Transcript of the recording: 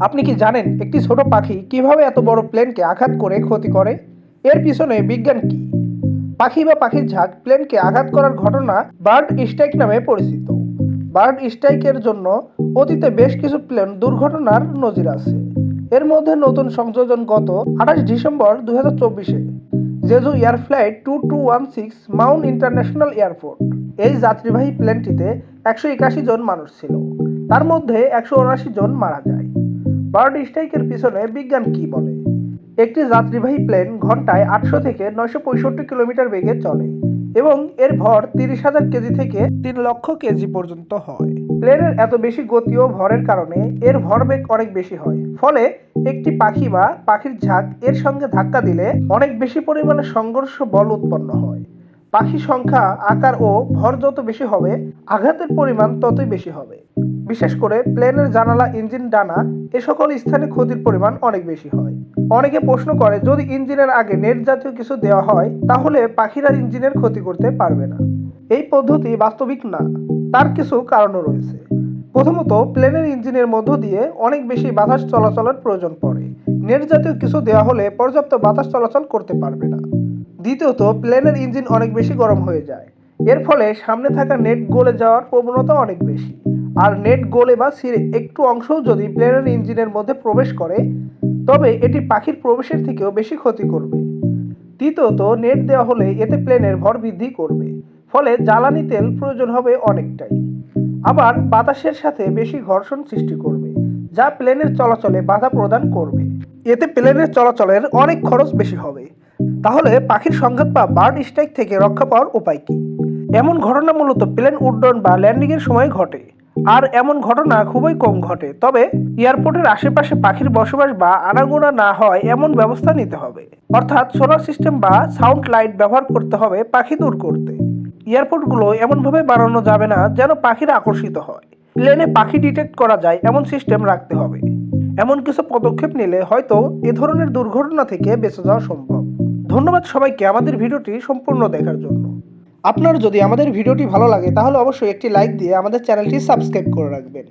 আপনি কি জানেন একটি ছোট পাখি কীভাবে এত বড় প্লেনকে আঘাত করে ক্ষতি করে? এর পিছনে বিজ্ঞান কি? পাখি বা পাখির ঝাঁক প্লেনকে আঘাত করার ঘটনা বার্ড স্ট্রাইক নামে পরিচিত। বার্ড স্ট্রাইকের জন্য অতীতে বেশ কিছু প্লেন দুর্ঘটনার নজির আছে। এর মধ্যে নতুন সংযোজন গত আঠাশ ডিসেম্বর দুই হাজার চব্বিশে, Jeju air flight two two one six Muan international airport. এই যাত্রীবাহী প্লেনটিতে একশো একাশি জন মানুষ ছিল। তার মধ্যে একশো উনআশি জন মারা যায়। বার্ড স্ট্রাইকের পিছনে বিজ্ঞান কি বলে? একটি যাত্রীবাহী প্লেন ঘন্টায় আটশো থেকে নয়শো পঁয়ষট্টি কিলোমিটার বেগে চলে এবং এর ভর তিরিশ হাজার কেজি থেকে তিন লক্ষ কেজি পর্যন্ত হয়। প্লেনের এত বেশি গতি ও ভরের কারণে এর ভরবেগ অনেক বেশি হয়, ফলে একটি পাখি বা পাখির ঝাঁক এর সঙ্গে ধাক্কা দিলে অনেক বেশি পরিমাণে সংঘর্ষ বল উৎপন্ন হয়। পাখি সংখ্যা, আকার ও ভর যত বেশি হবে, আঘাতের পরিমাণ ততই বেশি হবে। বিশেষ করে প্লেনের জানালা, ইঞ্জিন, ডানা, এ সকল স্থানে ক্ষতির পরিমাণ অনেক বেশি হয়। অনেকে প্রশ্ন করে, যদি ইঞ্জিনের আগে নেট জাতীয় কিছু দেওয়া হয়, তাহলে পাখিরা ইঞ্জিনের ক্ষতি করতে পারবে না। এই পদ্ধতি বাস্তবিক না, তার কিছু কারণও রয়েছে। প্রথমত, প্লেনের ইঞ্জিনের মধ্য দিয়ে অনেক বেশি বাতাস চলাচলের প্রয়োজন পড়ে। নেট জাতীয় কিছু দেওয়া হলে পর্যাপ্ত বাতাস চলাচল করতে পারবে না। দ্বিতীয়ত, প্লেনের ইঞ্জিন অনেক বেশি গরম হয়ে যায়। এর ফলে সামনে থাকা নেট গলে যাওয়ার প্রবণতা অনেক বেশি। আর নেট গোলে বা সিরে একটু অংশও যদি প্লেনের ইঞ্জিনের মধ্যে প্রবেশ করে, তবে এটি পাখির প্রবেশের থেকেও বেশি ক্ষতি করবে। তৃতীয়ত নেট দেওয়া হলে এতে প্লেনের ভর বৃদ্ধি করবে, ফলে জ্বালানি তেল প্রয়োজন হবে অনেকটাই। আবার বাতাসের সাথে বেশি ঘর্ষণ সৃষ্টি করবে, যা প্লেনের চলাচলে বাধা প্রদান করবে। এতে প্লেনের চলাচলের অনেক খরচ বেশি হবে। তাহলে পাখির সংঘাত বা বার্ড স্ট্রাইক থেকে রক্ষা পাওয়ার উপায় কি? এমন ঘটনা মূলত প্লেন উড্ডয়ন বা ল্যান্ডিংয়ের সময় ঘটে। আর এমন ঘটনা খুবই কম ঘটে, তবে এয়ারপোর্টের আশেপাশে পাখির বসবাস বা আনাগোনা না হয় এমন ব্যবস্থা নিতে হবে। অর্থাৎ সোলার সিস্টেম বা সাউন্ড লাইট ব্যবহার করতে হবে পাখি দূর করতে। এয়ারপোর্টগুলো এমনভাবে বানানো যাবে না যেন পাখিরা আকর্ষিত হয়। প্লেনে পাখি ডিটেক্ট করা যায়, এমন সিস্টেম রাখতে হবে। এমন কিছু পদক্ষেপ নিলে হয়তো এ ধরনের দুর্ঘটনা থেকে বেঁচে যাওয়া সম্ভব। ধন্যবাদ সবাইকে আমাদের ভিডিওটি সম্পূর্ণ দেখার জন্য। আপনার যদি আমাদের ভিডিওটি ভালো লাগে, তাহলে অবশ্যই একটি লাইক দিয়ে আমাদের চ্যানেলটি সাবস্ক্রাইব করে রাখবেন।